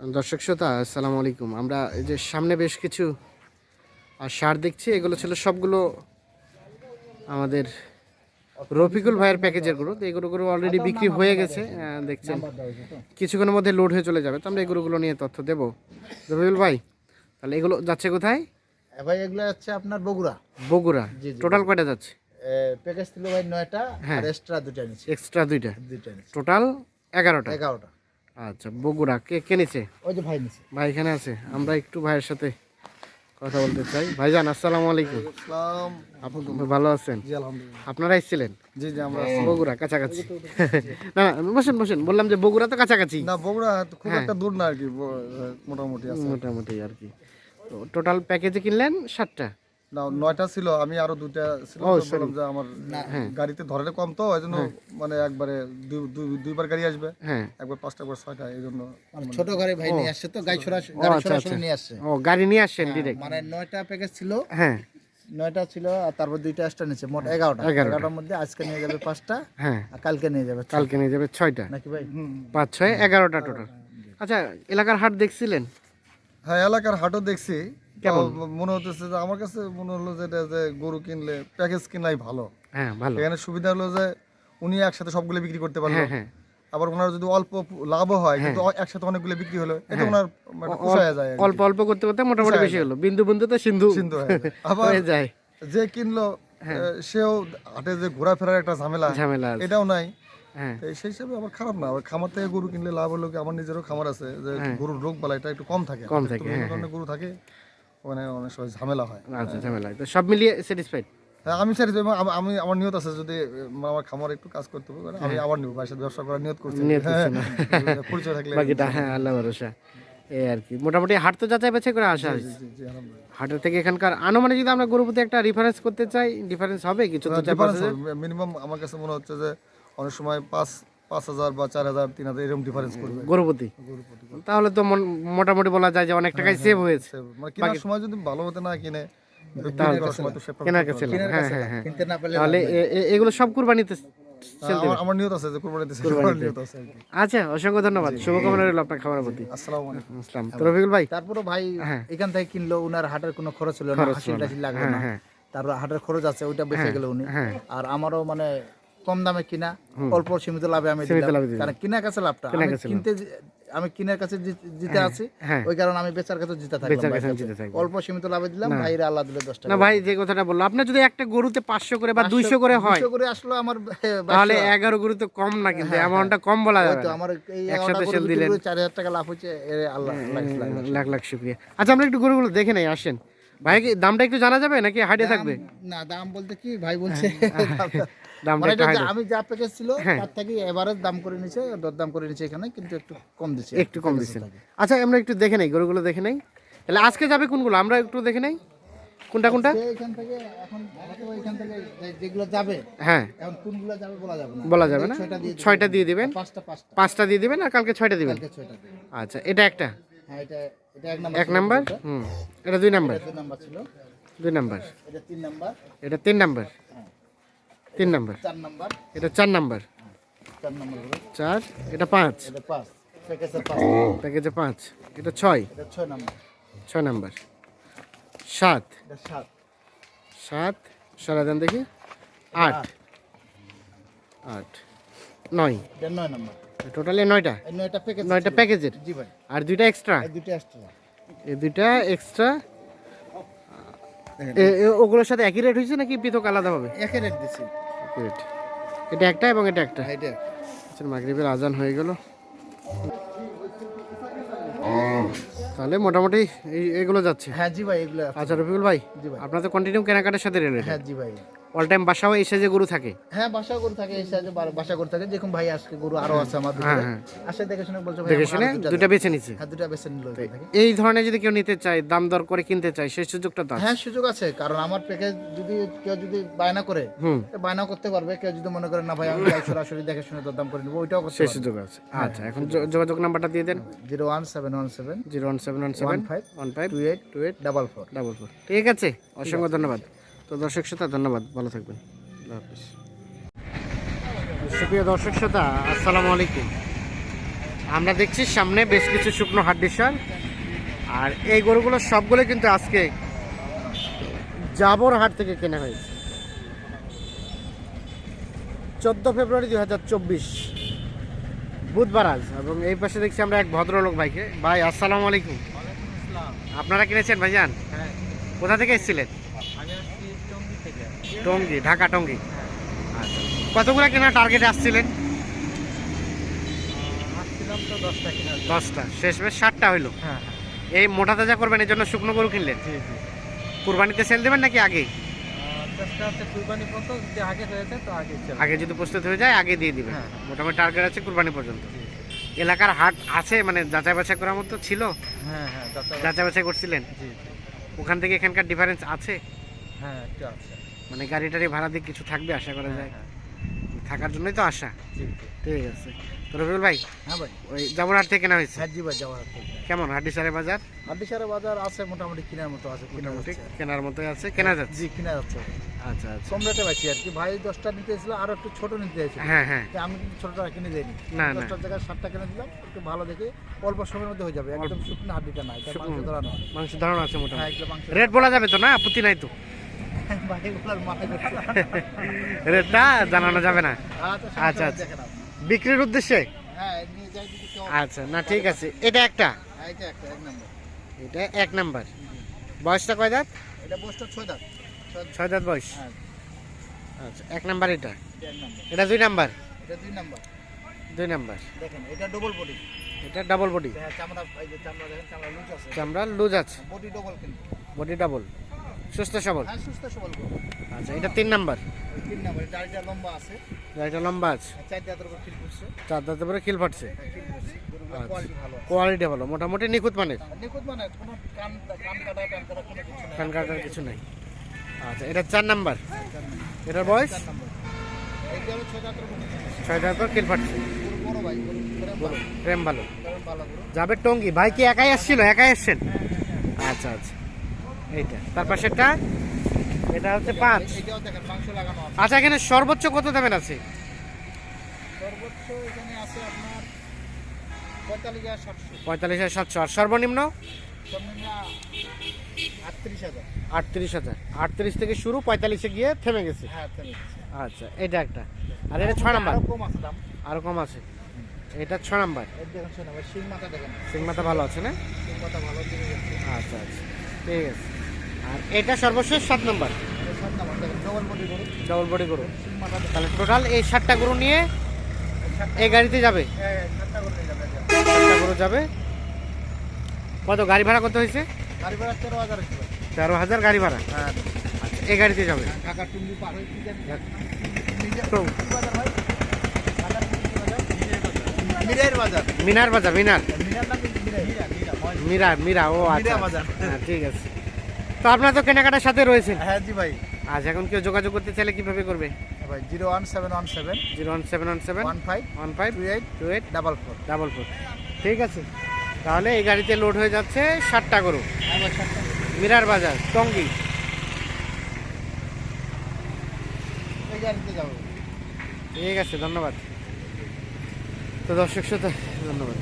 দর্শক শ্রোতা আসসালামু আলাইকুম। আমরা এই যে সামনে বেশ কিছু আর সার দেখছি। এগুলো ছিল সবগুলো আমাদের রফিকুল ভাইয়ের প্যাকেজের গরু। তো এই গরুগুলো অলরেডি বিক্রি হয়ে গেছে দেখছেন। কিছুক্ষণের মধ্যে লোড হয়ে চলে যাবে। তো আমরা এই গরুগুলো নিয়ে তথ্য দেবো। রফিকুল ভাই তাহলে এগুলো যাচ্ছে কোথায়? ভাই এগুলো যাচ্ছে আপনার বগুড়া। বগুড়া। টোটাল কয়টা যাচ্ছে? প্যাকেজ ছিল ভাই নয়টা হ্যাঁ। আর এক্সট্রা দুটা নিচ্ছে এক্সট্রা দুইটা দুইটা টোটাল এগারোটা। এগারোটা। আচ্ছা বগুড়া কে কে নিছে? ওই যে ভাই নিচ্ছে ভাই এখানে আছে। আমরা একটু ভাইয়ের সাথে কথা বলতে চাই। ভাইজান আসসালামু আলাইকুম। আপনি ভালো আছেন? জি আলহামদুলিল্লাহ। আপনারা এসেছিলেন? জি জি আমরা বগুড়া কাছাকাছি। না না বসেন বসেন। বললাম যে বগুড়া তো কাছাকাছি। না বগুড়া খুব হ্যাঁ। একটা দূর না আর কি মোটামুটি আছে। মোটামুটি আর কি। তো টোটাল প্যাকেজে কিনলেন সাতটা না নয়টা ছিল আমি আরও দুইটা ছিল বললাম যে আমার গাড়িতে ধরে কম তো এই জন্য মানে একবারে দুই- দুই- দুইবার গাড়ি আসবে। হ্যাঁ। একবার পাঁচটা একবার ছয়টা এই জন্য ছোট ঘরে ভাই নিয়ে আসছে তো গাড়ি ছোড়া গাড়ি আচ্ছা সরাসরি আচ্ছা। নিয়ে আসছে। ও গাড়ি নিয়ে আসছেন ডিরেক্ট মানে নয়টা প্যাকেজ ছিল। হ্যাঁ। নয়টা ছিল আর তারপর দুইটা এক্সট্রা নিচ্ছে মোট এগারোটা। এগারোটা। এগারোটার মধ্যে আজকে নিয়ে যাবে পাঁচটা হ্যাঁ। আর কালকে নিয়ে যাবে কালকে নিয়ে যাবে ছয়টা। নাকি ভাই? পাঁচ ছয় এগারোটা টোটাল আচ্ছা এলাকার হাট দেখছিলেন? হ্যাঁ এলাকার হাটও দেখছি। কেমন? মনে হতেছে যে আমার কাছে মনে হলো যে গরু কিনলে প্যাকেজ কিনাই ভালো। হ্যাঁ ভালো। এখানে সুবিধা হলো যে উনি একসাথে সবগুলো বিক্রি করতে পারল। হ্যাঁ হ্যাঁ। আবার ওনার যদি অল্প লাভও হয় কিন্তু একসাথে অনেকগুলো বিক্রি হলো এটা ওনার মানে পোষায় যায় অল্প অল্প করতে করতে মোটামুটি বেশি হলো। বিন্দু সিন্ধু। সিন্ধু আবার যায়। যে কিনলো সেও হাটে যে ঘোরাফেরার একটা ঝামেলা ঝামেলা। এটাও নাই। হ্যাঁ। সেই হিসাবে আবার খারাপ না। আবার খামার থেকে গরু কিনলে লাভ হলো কি? আমার নিজেরও খামার আছে যে গরুর রোগ বালা এটা একটু কম থাকে। কম থাকে, হ্যাঁ, গরু থাকে। ওখানে অনেক সময় ঝামেলা হয়। আচ্ছা ঝামেলা তো সব মিলিয়ে স্যাটিসফাইড হ্যাঁ, আমি যে আমি আমি আমার নিয়ত আছে যদি আমার খামার একটু কাজ করতে হবে আমি আবার নিব ভাইয়ের সাথে ব্যবসা করার নিয়ত করছি। হ্যাঁ। হ্যাঁ, পরিচয় থাকলে বাকিটা হ্যাঁ আল্লাহ ভরসা। এই আর কি। মোটামুটি হাট তো যাচাই বাছাই করে আসা হয়েছে। হাটের থেকে এখানকার আনুমানিক যদি আমরা গরুপতি একটা রেফারেন্স করতে চাই ডিফারেন্স হবে কিছু মিনিমাম আমার কাছে মনে হচ্ছে যে অনেক সময় পাঁচ পাঁচ হাজার বা চার হাজার তিন হাজার এরকম ডিফারেন্স করবে। গরুপতি। গরু প্রতি গরু। তাহলে তো মোটামুটি বলা যায় যে অনেক টাকায় সেভ হয়েছে। মানে কেনার সময় যদি ভালো হতে না কিনে। হ্যাঁ হ্যাঁ হ্যাঁ। তাহলে এ- এগুলো সব কুরবানিতে হ্যাঁ, আমার- আমার নিয়ত আছে যে কোরবানিতে নিয়ত আছে আচ্ছা অসংখ্য ধন্যবাদ। শুভকামনা রইল আপনার খাবারের প্রতি। আসসালামু আলাইকুম। তো রফিকুল ভাই। তারপরে ভাই হ্যাঁ। এখান থেকে কিনলো উনার হাটের কোনো খরচ হলো না হাসি টাসি লাগল না। হ্যাঁ। তারপর হাটের খরচ আছে ওইটা বেঁচে গেল উনি। হ্যাঁ। আর আমারও মানে কম দামে কিনা অল্প সীমিত লাভে আমি। কারণ কিনার কাছে লাভটা আমি কিনতে আমি কিনার কাছে জিতে আছি হ্যাঁ। ওই কারণে আমি বেচার কাছে জিতে। থাকবেন। অল্প সীমিত লাভে দিলাম ভাইরা আল্লাহ দিলে দশ টাকা না ভাই যে কথাটা বলল আপনার যদি একটা গরুতে পাঁচশো করে বা দুইশো করে হয় করে আসলো আমার তাহলে এগারো গরু তো কম না কিন্তু অ্যামাউন্টটা কম বলা যাবে তো আমার এই একসাথে সেল দিলেন। চার হাজার টাকা লাভ হচ্ছে আল্লাহ। লাখ লাখ শুক্রিয়া আচ্ছা আমরা একটু গরুগুলো দেখে নেই আসেন ভাই কি দামটা একটু জানা যাবে নাকি হাইডে থাকবে? না দাম বলতে কি ভাই বলছে? দামটা মানে একটু এটা যে হাইডে আমি যা প্যাকেজ ছিল হ্যাঁ। তার থেকে এভারেজ দাম করে নিছে দরদাম করে নিছে এখানে কিন্তু একটু কম দিচ্ছে। একটু কম দিচ্ছেন আচ্ছা আমরা একটু দেখে নেই গরুগুলো দেখে নেই। তাহলে আজকে যাবে কোনগুলো? আমরা একটু দেখে নেই? কোনটা কোনটা? এখান থেকে এখন এখান থেকে যেগুলো যাবে হ্যাঁ। এখন কোনগুলো যাবে বলা যাবে না। বলা যাবে না? ছয়টা দিয়ে দিবেন। পাঁচটা পাঁচটা। দিয়ে দিবেন আর কালকে ছয়টা দিবেন। আচ্ছা এটা একটা। হ্যাঁ এটা এটা এক নাম্বার এক নাম্বার? হুম। এটা দুই নাম্বার। দুই নাম্বার ছিল। দুই নাম্বার। এটা তিন নাম্বার। এটা তিন নাম্বার। তিন নাম্বার। চার নাম্বার। এটা চার নাম্বার। চার নাম্বার চার এটা পাঁচ। এটা পাঁচ। প্যাকেজের পাঁচ। প্যাকেজে পাঁচ। এটা ছয়। এটা ছয় নাম্বার। ছয় নাম্বার। সাত। এটা সাত। সাত। সারা দেন দেখি। আট। আট। নয়। এটা নয় নাম্বার। টোটালি নয়টা? নয়টা প্যাকেজ নয়টা প্যাকেজের জি ভাই। আর দুইটা এক্সট্রা এই দুটো এক্সট্রা এই দুইটা এক্সট্রা ওগুলোর সাথে একই রেট হয়েছে নাকি পৃথক আলাদা হবে একই রেট দিছি রেট এটা একটা এবং এটা একটা? এটা। আচ্ছা মাগরিবের আজান হয়ে গেল। তাহলে মোটামুটি এই এগুলো যাচ্ছে। হ্যাঁ জি ভাই এগুলো। আচ্ছা রফিকুল ভাই জি ভাই। আপনার তো কন্টিনিউ কেনাকাটার সাথে রিলেটেড হ্যাঁ জি ভাই। অল টাইম বাসাও যে গরু থাকে? হ্যাঁ বাসা গরু থাকে এই সাইজে বাসা গরু থাকে। যেরকম ভাই আজকে গরু আরও আছে আমার হ্যাঁ, হ্যাঁ। আসে দেখে শুনে বলছে ভাই দেখে শুনে দুটা। বেছে নিচ্ছে হ্যাঁ দুটা বেছে নিল এই ধরনের যদি কেউ নিতে চায় দাম দর করে কিনতে চায় সেই সুযোগটা তো হ্যাঁ সুযোগ আছে। কারণ আমার প্যাকেজ যদি কেউ যদি বায়না করে বায়না করতে পারবে। কেউ যদি মনে করে না ভাই আমি সরাসরি দেখে শুনে দাম করে নেব। ওইটাও করতে সেই সুযোগ আছে। আচ্ছা এখন যোগাযোগ নাম্বারটা দিয়ে দেন। Zero one seven one seven zero one seven one seven five one five two eight two eight double four. Double four. ঠিক আছে অসংখ্য ধন্যবাদ। তো দর্শক শ্রোতা ধন্যবাদ। ভালো থাকবেন। আল্লাহ হাফিজ। সুপ্রিয় দর্শক শ্রোতা আসসালামু আলাইকুম। আমরা দেখছি সামনে বেশ কিছু শুকনো হাড্ডি সার আর এই গরুগুলো সবগুলো কিন্তু আজকে জাবর হাট থেকে কেনা হয়েছে। চোদ্দ ফেব্রুয়ারি দুই হাজার চব্বিশ বুধবার আজ। এবং এই পাশে দেখছি আমরা এক ভদ্রলোক ভাইকে। ভাই আসসালামু আলাইকুম। আপনারা কিনেছেন ভাইজান? হ্যাঁ। কোথা থেকে এসেছিলেন আমি আসছি টঙ্গি থেকে টঙ্গি ঢাকা টঙ্গি। আচ্ছা। কতগুলো কেনা টার্গেটে আসছিলেন? দশটা দশটা। শেষমেশ ষাটটা হইল। হ্যাঁ এই মোটা তাজা করবেন এই জন্য শুকনো গরু কিনলেন? কুরবানিতে সেল দেবেন নাকি আগে? আগে হয়েছে তো আগে আগে যদি প্রস্তুত হয়ে যায় আগে দিয়ে দিবেন। হ্যাঁ। মোটামুটি টার্গেট আছে কুরবানি পর্যন্ত। এলাকার হাট আছে মানে যাচাই বাছাই করার মতো ছিল? হ্যাঁ হ্যাঁ যাচাই বাছাই করছিলেন? ওখান থেকে এখানকার ডিফারেন্স আছে? হ্যাঁ একটু আছে। মানে গাড়ি টাড়ি ভাড়া দিয়ে কিছু থাকবে আশা করা হ্যাঁ যায়? হ্যাঁ। থাকার জন্যই তো আশা। ঠিক আছে। তো রবিউল ভাই হ্যাঁ ভাই। ওই জামুরহাট থেকে কেনা হয়েছে? হ্যাঁ জি ভাই যাওয়ার কেমন? হাড্ডিসারে বাজার? হাড্ডিসারে বাজার আছে মোটামুটি কেনার মতো আছে মোটামুটি কেনার মতোই আছে কেনা যাচ্ছে? জি কিনা যাচ্ছে। আচ্ছা আচ্ছা। কম রেটে পাইছি আর কি। ভাই দশটা নিতে এসেছিল আর একটু ছোট নিতে এসেছিল। হ্যাঁ হ্যাঁ। আমি কিন্তু ছোটটা কিনে দেয়নি না, না। দশটার জায়গায় সাতটা কিনে দিলাম একটু ভালো দেখে অল্প সময়ের মধ্যে হয়ে যাবে। একদম শুকনো হাড্ডিটা না এটা মাংস ধরানো মাংস ধারণা আছে মোটামুটি। রেট বলা যাবে তো না? আপত্তি নাই তো। রেটটা জানানো যাবে না? আচ্ছা আচ্ছা, আচ্ছা বিক্রির উদ্দেশ্যে? হ্যাঁ নিয়ে যাই আচ্ছা না ঠিক আছে। এটা একটা? হ্যাঁ, এটা একটা এক নম্বর। এটা এক নাম্বার। বয়সটা কয় দাঁত? ছয় দাঁত। বয়স। হ্যাঁ। আচ্ছা এক নাম্বার এটা? এটা দুই নাম্বার? এটা দুই নম্বর। দুই নাম্বার। এটা ডবল বডি এটা ডাবল বডি হ্যাঁ চামড়া লুজ আছে। চামড়া লুজ আছে। বডি ডবল বডি ডাবল সুস্থ সবল? হ্যাঁ সুস্থ সবল গরু। আচ্ছা এটা তিন নাম্বার? তিন নম্বর দাড়িটা লম্বা আছে। লম্বা আছে? চার দাঁতের উপর ফিল করছে চার দাঁতের পরে খিল ফাটছে হ্যাঁ, করছে গরুগুলো আচ্ছা। কোয়ালিটি ভালো কোয়ালিটি মোটামুটি নিখুঁত মানের? নিখুঁত মানে কোনো কান কান কাটা টান কাটা কোনো কিছু নেই। প্যান কার্ডের কিছু নাই। আচ্ছা এটা চার নাম্বার? এটার বয়স? ছয় উপর খিল ফাটছে প্রেম ভালো। যাবে টঙ্গি। ভাই কি একাই আসছিল? একাই আসছেন? আচ্ছা আচ্ছা। এইটা। তার পাশেরটা? এটা হচ্ছে পাঁচ। আচ্ছা এখানে সর্বোচ্চ কত দামের আছে? সর্বোচ্চ এখানে আছে আপনার পঁয়তাল্লিশ হাজার সাতশো। আর সর্বনিম্ন? আটত্রিশ হাজার। আটত্রিশ থেকে শুরু পঁয়তাল্লিশে গিয়ে থেমে গেছে। হ্যাঁ আচ্ছা এটা একটা। আর এটা ছয় নাম্বার? আরও কম আছে দাম। আরও কম আছে। এটা ছয় নাম্বার। এর দেখেন শোনা ভাই শিং মাথা দেখেন। সিং মাথা ভালো আছে না? আচ্ছা আচ্ছা। ঠিক আছে। আর এটা সর্বশেষ সাত নাম্বার। ডবল বডি গরু। তাহলে টোটাল এই সাতটা গরু নিয়ে এই গাড়িতে যাবে? সাতটা গরু যাবে। কত গাড়ি ভাড়া কত হয়েছে? গাড়ি ভাড়া তেরো হাজার গাড়ি ভাড়া। এই গাড়িতে যাবে। মিনার বাজার মিনার। মীরা মীরা ও আচ্ছা। হ্যাঁ ঠিক আছে। তো আপনার তো কেনাকাটার সাথে রয়েছেন। হ্যাঁ জি ভাই। আজ এখন কেউ যোগাযোগ করতে চাইলে কীভাবে করবে? হ্যাঁ ভাই zero one seven one seven zero one seven one seven one five one five two eight two eight double four. Double four. ঠিক আছে তাহলে এই গাড়িতে লোড হয়ে যাচ্ছে ষাটটা গরু। মিরার বাজার টঙ্গি। এই গাড়িতে যাব। ঠিক আছে ধন্যবাদ। তো দর্শক শ্রোতা ধন্যবাদ।